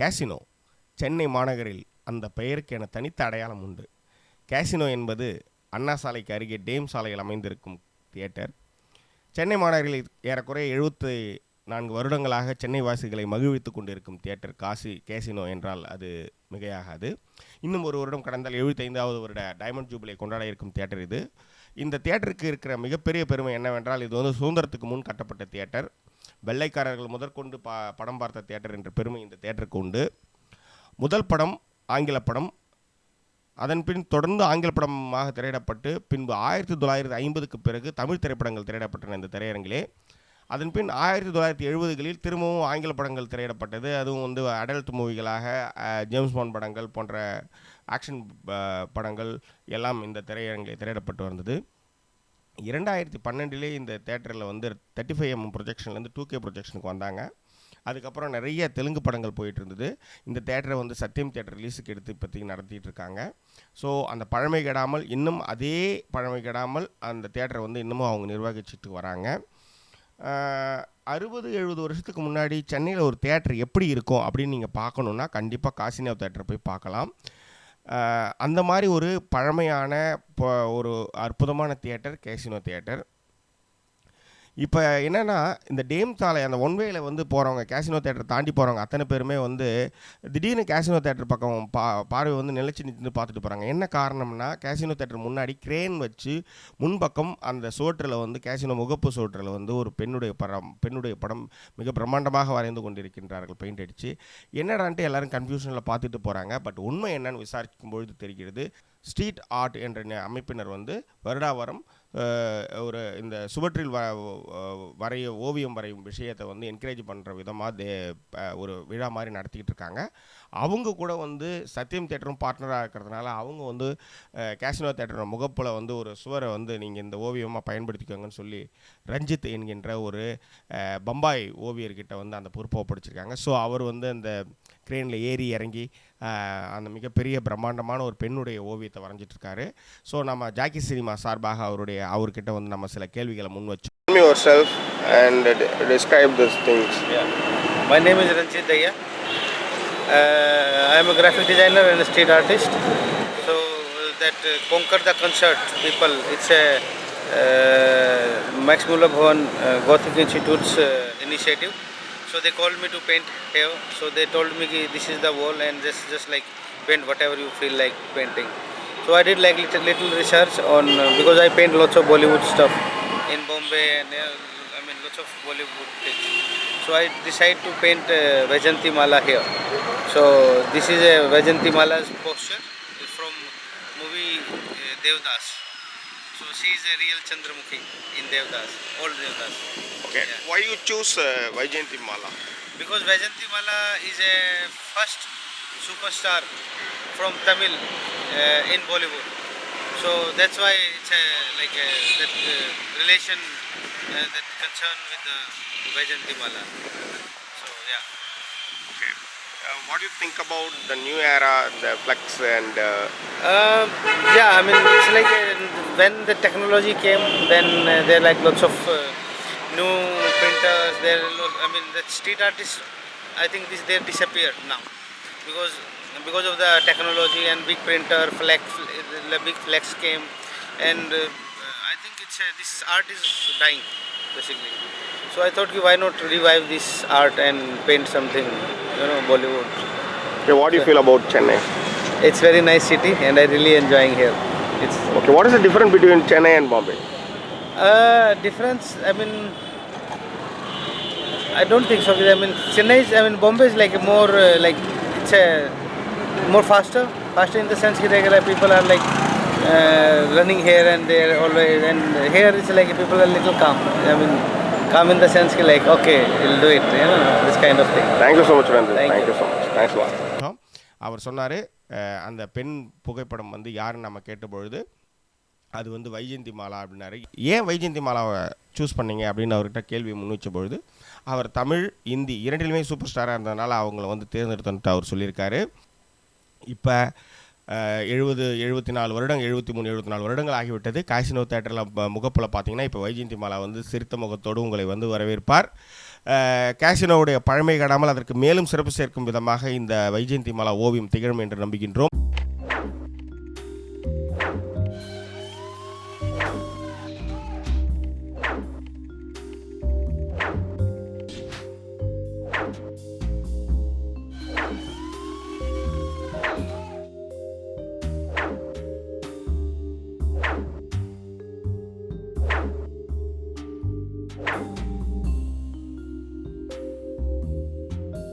Casino Chennai மாநகரில் அந்த பெயருக்கு என தனித்த அடையாளம் உண்டு. கேசினோ என்பது அண்ணா சாலைக்கு அருகே டேம் சாலையில் அமைந்திருக்கும் தியேட்டர். சென்னை மாநகரில் ஏறக்குறைய எழுபத்தி நான்கு வருடங்களாக சென்னை வாசிகளை மகிழ்வித்துக் கொண்டிருக்கும் தியேட்டர் காசி கேசினோ என்றால் அது மிகையாகாது. இன்னும் ஒரு வருடம் கடந்தால் எழுபத்தைந்தாவது வருட டைமண்ட் ஜூபிலை கொண்டாட இருக்கும் தியேட்டர் இது. இந்த தியேட்டருக்கு இருக்கிற மிகப்பெரிய பெருமை என்னவென்றால் இது வந்து சுதந்திரத்துக்கு முன் கட்டப்பட்ட தியேட்டர். வெள்ளைக்காரர்கள் முதற்கொண்டு பா படம் பார்த்த தியேட்டர் என்ற பெருமை இந்த தியேட்டருக்கு உண்டு. முதல் படம் ஆங்கில படம். அதன் பின் தொடர்ந்து ஆங்கில படமாக திரையிடப்பட்டு பின்பு ஆயிரத்தி தொள்ளாயிரத்தி ஐம்பதுக்கு பிறகு தமிழ் திரைப்படங்கள் திரையிடப்பட்டன இந்த திரையரங்கிலே. அதன் பின் ஆயிரத்தி தொள்ளாயிரத்தி எழுபதுகளில் திரும்பவும் ஆங்கில படங்கள் திரையிடப்பட்டது. அதுவும் வந்து அடல்ட் மூவிகளாக ஜேம்ஸ் பாண்ட் படங்கள் போன்ற ஆக்ஷன் ப- படங்கள் எல்லாம் இந்த திரையரங்கில் திரையிடப்பட்டு வந்தது. இரண்டாயிரத்தி பன்னெண்டிலே இந்த தேட்டரில் வந்து தேர்ட்டி ஃபைவ் எம் ப்ரொஜெக்ஷன்லேருந்து டூ கே ப்ரொஜெக்ஷனுக்கு வந்தாங்க. அதுக்கப்புறம் நிறைய தெலுங்கு படங்கள் போயிட்டு இருந்தது இந்த தேட்டரை வந்து சத்தியம் தேட்டர் ரிலீஸுக்கு எடுத்து இப்போதைக்கு நடத்திட்டு இருக்காங்க ஸோ அந்த பழமை கெடாமல் இன்னும் அதே பழமை கெடாமல் அந்த தேட்டரை வந்து இன்னமும் அவங்க நிர்வகிச்சுட்டு வராங்க. அறுபது எழுபது வருஷத்துக்கு முன்னாடி சென்னையில் ஒரு தேட்டர் எப்படி இருக்கும் அப்படின்னு நீங்கள் பார்க்கணுன்னா கண்டிப்பாக காசினேவ் தேட்டர் போய் பார்க்கலாம். அந்த மாதிரி ஒரு பழமையான இப்போ ஒரு அற்புதமான தியேட்டர் கேசினோ தியேட்டர். இப்போ என்னென்னா இந்த டேம் சாலை அந்த ஒன்வேயில் வந்து போகிறவங்க கேசினோ தேட்டர் தாண்டி போகிறவங்க அத்தனை பேருமே வந்து திடீர்னு கேசினோ தேட்டர் பக்கம் பா பார்வை வந்து நிலச்சி நின்று பார்த்துட்டு போகிறாங்க என்ன காரணம்னா கேசினோ தேட்டர் முன்னாடி கிரேன் வச்சு முன்பக்கம் அந்த சோற்றில் வந்து கேசினோ முகப்பு சோற்றில் வந்து ஒரு பெண்ணுடைய படம் பெண்ணுடைய படம் மிக பிரம்மாண்டமாக வரைந்து கொண்டிருக்கின்றார்கள் பெயிண்ட் அடித்து என்னடான்ட்டு எல்லாரும் கன்ஃபியூஷனில் பார்த்துட்டு போகிறாங்க பட் உண்மை என்னன்னு விசாரிக்கும் பொழுது தெரிகிறது ஸ்ட்ரீட் ஆர்ட் என்ற அமைப்பினர் வந்து வருடாவரம் ஒரு இந்த சுவற்றில் வ வரைய ஓவியம் வரையும் விஷயத்தை வந்து என்கரேஜ் பண்ணுற விதமாக தே ஒரு விழா மாதிரி நடத்திக்கிட்டு இருக்காங்க. அவங்க கூட வந்து சத்தியம் தேட்டரும் பார்ட்னராக இருக்கிறதுனால அவங்க வந்து அஹ், கேசினோ முகப்பில் வந்து ஒரு சுவரை வந்து நீங்கள் இந்த ஓவியமாக பயன்படுத்திக்கோங்கன்னு சொல்லி ரஞ்சித் என்கின்ற ஒரு பம்பாய் ஓவியர்கிட்ட வந்து அந்த பொறுப்பை ஒப்படைச்சிருக்காங்க. ஸோ அவர் வந்து அந்த கிரேனில் ஏறி இறங்கி அந்த மிகப்பெரிய பிரம்மாண்டமான ஒரு பெண்ணுடைய ஓவியத்தை வரைஞ்சிட்டு இருக்காரு ஸோ நம்ம ஜாக்கி சினிமா சார்பாக அவருடைய அவர்கிட்ட வந்து நம்ம சில கேள்விகளை முன் வச்சோம் Tell me yourself and uh, de- describe these things. Yeah. My name is Ranjit Daya. Uh, I am a graphic designer and a street artist. So uh, that uh, Conquer the Concert So they called me to paint here. So they told me this is the wall and just just like paint whatever you feel like painting. So I did like little, little research on uh, because I paint lots of Bollywood stuff in Bombay and uh, I mean lots of Bollywood things. So I decided to paint uh, Vajanti Mala here. So this is a Vajanti Mala's poster from movie uh, Devdas. So she is a real Chandramukhi in Devdas, old Devdas. Okay. Yeah. Why you choose uh, Vaijayanti Mala? Because Vajanti Mala is a first superstar from Tamil uh, in Bollywood. So that's why it's a, like a, that uh, relation, uh, that concern with the Vajanti Mala. So yeah. Okay. Uh, what do you think about the new era, the flex and uh, Um, yeah, I mean, it's like uh, when the technology came, then uh, there are like lots of uh, new printers. There, I mean, the street artists. I think this they disappeared now because because of the technology and big printer, flex, the big flex came, and uh, I think it's uh, this art is dying basically. So I thought, why not revive this art and paint something, you know, Bollywood. okay, what do you feel about Chennai? It's very nice city, and I really enjoying here. It's Okay, what is the difference between Chennai and Bombay? Uh, difference. I mean, I don't think so. I mean, Chennai is. I mean, Bombay is like more uh, like it's a more faster. Faster in the sense that like, people are like uh, running here and there always, and here it's like people are little calm. I mean, calm in the sense that like okay, we'll do it. You know, this kind of thing. Thank you so much, Ranjit. Thank Thank, you. you so much. Thanks a lot. அவர் சொன்னார் அந்த பெண் புகைப்படம் வந்து யாருன்னு நம்ம கேட்டபொழுது அது வந்து வைஜெயந்தி மாலா அப்படின்னாரு. ஏன் வைஜெயந்தி மாலாவை சூஸ் பண்ணீங்க அப்படின்னு அவர்கிட்ட கேள்வி முன்வச்ச பொழுது அவர் தமிழ் இந்தி இரண்டிலுமே சூப்பர் ஸ்டாராக இருந்ததுனால அவங்கள வந்து தேர்ந்தெடுத்தன்ட்டு அவர் சொல்லியிருக்காரு. இப்போ எழுபது எழுபத்தி நாலு வருடம் எழுபத்தி மூணு எழுபத்தி நாலு வருடங்கள் ஆகிவிட்டது. காசினோ தேட்டரில் முகப்பில் பார்த்தீங்கன்னா இப்போ வைஜெயந்தி மாலா வந்து சிரித்த முகத்தோடு உங்களை வந்து வரவேற்பார். காசினோவுடைய பழமை கடாமல் அதற்கு மேலும் சிறப்பு சேர்க்கும் விதமாக இந்த வைஜெயந்தி மாலா ஓவியம் திகழும் என்று நம்புகின்றோம்.